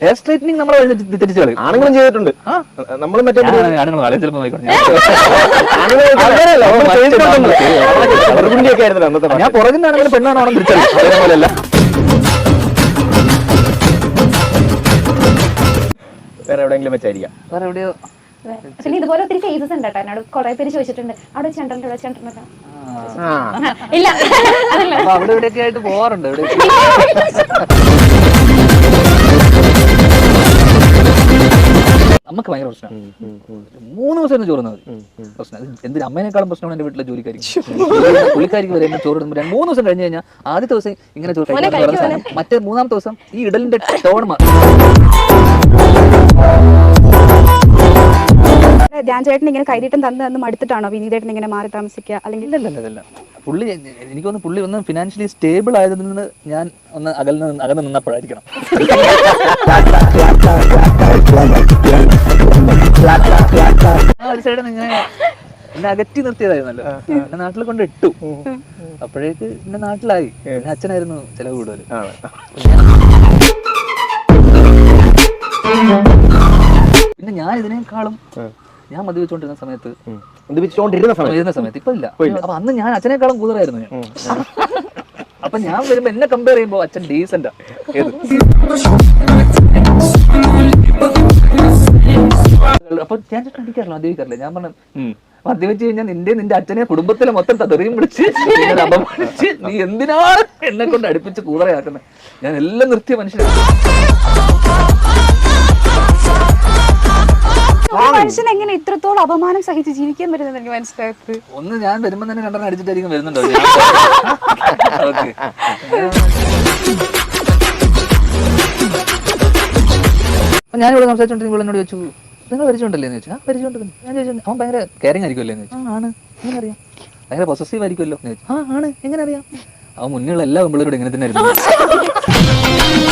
Hair straightening നമ്മളെ തെറ്റിച്ച് കളയും ആണുങ്ങളും ചെയ്തിട്ടുണ്ട് നമ്മൾ മറ്റേ ആണുങ്ങൾ ആളുകൾ ചിലപ്പോൾ നമ്മൾ ഞാൻ നിന്നാണെങ്കിലും പെണ്ണാണോ തിരിച്ചറിയും അതേപോലെയല്ല വേറെ എവിടെയെങ്കിലും വെച്ചായിരിക്കാം വേറെ എവിടെയോ പിന്നെ ഇതുപോലെ ഒത്തിരി ഫേസസ് ഉണ്ട് കേട്ടോ എന്നോട് കുറെ പേര് ചോദിച്ചിട്ടുണ്ട് അവിടെ ചെണ്ടണ്ട് ഇവിടെ ചെണ്ടുണ്ട്. ഇല്ല അവിടെ ഇവിടെയൊക്കെ ആയിട്ട് പോവാറുണ്ട് നമുക്ക് ഭയങ്കര പ്രശ്നമാണ്. മൂന്ന് ദിവസം ചോറുന്നത് പ്രശ്നം എന്തിന് അമ്മേനേക്കാളും പ്രശ്നമാണ് എന്റെ വീട്ടിലെ ജോലിക്കാരിക്ക്? പുള്ളിക്കാരിക്ക് വരെ ചോറ് ഇടുമ്പോൾ രണ്ട് മൂന്ന് ദിവസം കഴിഞ്ഞ് കഴിഞ്ഞാൽ ആദ്യത്തെ ദിവസം ഇങ്ങനെ ചോറ് കഴിക്കാൻ മറ്റേ മൂന്നാമത്തെ ദിവസം ഈ ഇടലിന്റെ ടോൺ ധ്യാൻ ചേട്ടൻ ഇങ്ങനെ കൈരീട്ടം തന്ന് തന്ന് മടുത്തിട്ടാണോ വിനീതേട്ടൻ ഇങ്ങനെ മാറി താമസിക്കുക അല്ലെങ്കിൽ ഇല്ല ഇല്ല പുള്ളി എനിക്ക് ഒന്ന് പുള്ളി ഒന്ന് ഫിനാൻഷ്യലി സ്റ്റേബിൾ ആയതിൽ നിന്ന് ഞാൻ ഒന്ന് അകന്ന് നിന്ന് അകന്ന് നിന്നപ്പോഴായിരിക്കണം. ഒരു ഇങ്ങനെ എന്നെ അകറ്റി നിർത്തിയതായിരുന്നല്ലോ. എന്നെ നാട്ടിൽ കൊണ്ട് ഇട്ടു. അപ്പോഴേക്ക് എന്റെ നാട്ടിലായി. എന്റെ അച്ഛനായിരുന്നു ചെലവ് കൂടുതൽ. പിന്നെ ഞാൻ ഇതിനേക്കാളും ഞാൻ മദ്യപിച്ചോണ്ടിരുന്ന സമയത്ത് മദ്യപിച്ചോണ്ടിരുന്ന സമയത്ത്? ഇപ്പൊ ഇല്ല. അപ്പൊ അന്ന് ഞാൻ അച്ഛനേക്കാളും കൂടുതലായിരുന്നു ഞാൻ. അപ്പൊ ഞാൻ വരുമ്പോ എന്നെ കമ്പയർ ചെയ്യുമ്പോ അച്ഛൻ ഡീസന്റാ അപ്പൊ ഞാൻ ചേട്ടൻ അടിക്കാറില്ല മദ്യപിക്കാറില്ല ഞാൻ പറഞ്ഞു മദ്യം വെച്ച് കഴിഞ്ഞാൽ നിന്റെ നിന്റെ അച്ഛനെ കുടുംബത്തിലെ മൊത്തം തെറിയും വിളിച്ച് അപമാനിച്ച് നീ എന്തിനാണ് എന്നെ കൊണ്ട് അടുപ്പിച്ച് കൂതറയാക്കുന്നത് ഞാൻ എല്ലാം നിർത്തിയ മനുഷ്യനാണ് മനുഷ്യൻ എങ്ങനെ ഇത്രത്തോളം അപമാനം സഹിച്ച് ജീവിക്കാൻ പറ്റുന്നത് എനിക്ക് മനസ്സിലായത്? ഒന്ന് ഞാൻ വരുമ്പോ തന്നെ രണ്ടെണ്ണം അടിച്ചിട്ടായിരിക്കും വരുന്നുണ്ടോ? ഞാനിവിടെ സംസാരിച്ചോണ്ടിരുന്ന എന്നോട് ചോദിച്ചു നിങ്ങൾ പരിചയമുണ്ടല്ലേ എന്ന് ചോദിച്ചാൽ ആ പരിചയമുണ്ട് ഞാൻ ചോദിച്ചു അവൻ ഭയങ്കര കെയറിങ് ആയിരിക്കുമല്ലോ എന്ന് ചോദിച്ചു ആണ്. എങ്ങനെ അറിയാം ഭയങ്കര പൊസസീവ് ആയിരിക്കുമല്ലോ എന്ന് ആ ആണ്. എങ്ങനെ അറിയാം അവൻ മുന്നിലുള്ള എല്ലാ പെമ്പിളരോടും ഇങ്ങനെ തന്നെ ആയിരുന്നു